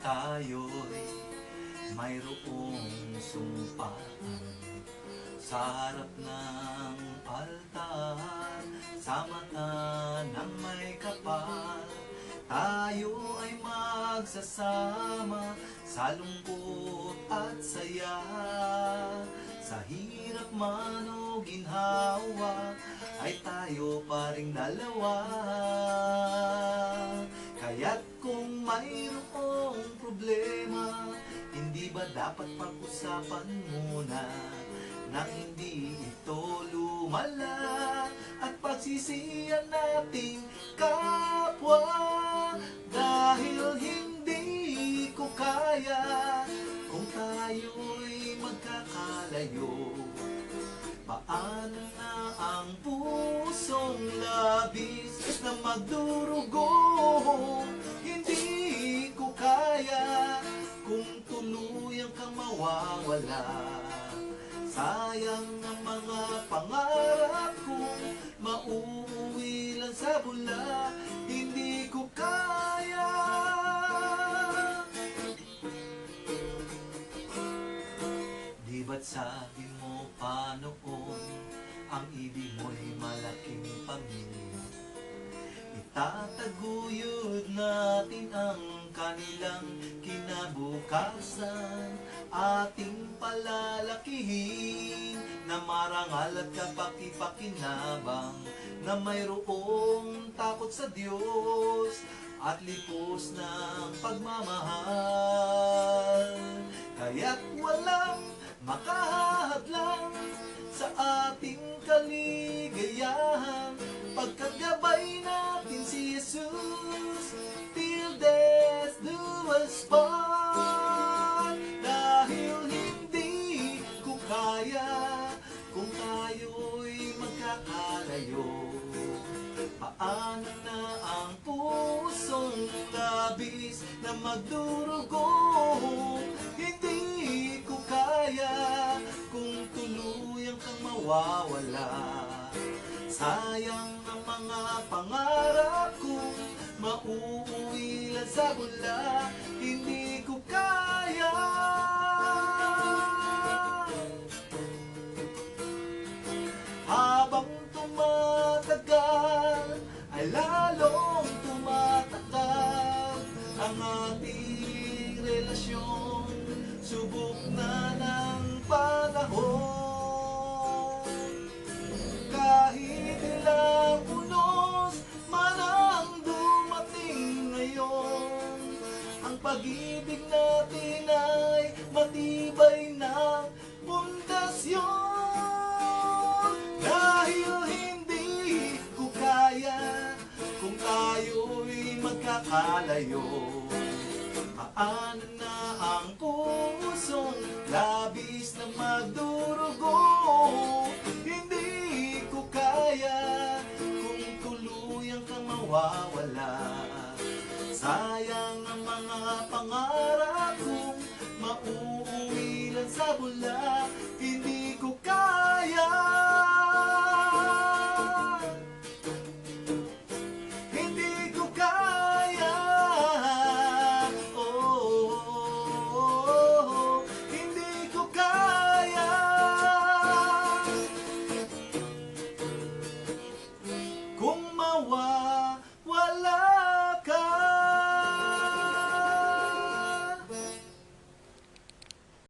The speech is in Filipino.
tayo'y mayroong sumpaan. Sa harap ng altar sa mata ng may kapal tayo ay magsasama sa lungkot at saya. Sa hirap man o ginhawa ay tayo pa ring dalawa. Kaya't kung mayroong dapat pag-usapan muna Nang hindi ito lumala At pagsisiyan nating kapwa. Dahil hindi ko kaya Kung tayo'y magkakalayo. Paano na ang pusong labis na magdurugo mawawala. Sayang ang mga pangarap kong mauuwi lang sa bula Hindi ko kaya. Di ba't sabi mo pa noon Ang ibig mo'y malaking pamilya Itataguyod natin ang kanilang kinabukasan. Ating palalakihin Na marangal at kapaki-pakinabang Na mayroong takot sa Diyos At lipos ng pagmamahal. Kaya't walang makahadlang sa ating kaligayahan Paano na ang pusong labis na magdurugo? Hindi ko kaya kung tuluyang kang mawawala. Sayang ang mga pangarap kong mauuwi lang sa bula Hindi Ang pag-ibig natin ay matibay ng pundasyon Dahil hindi ko kaya kung tayo'y magkakalayo. Paano na ang pusong labis na magdurugo Hindi ko kaya kung tuluyang kang mawawala. Sayang bula Hindi ko kaya Hindi ko kaya oh, oh, oh, oh. Hindi ko kaya Kung mawala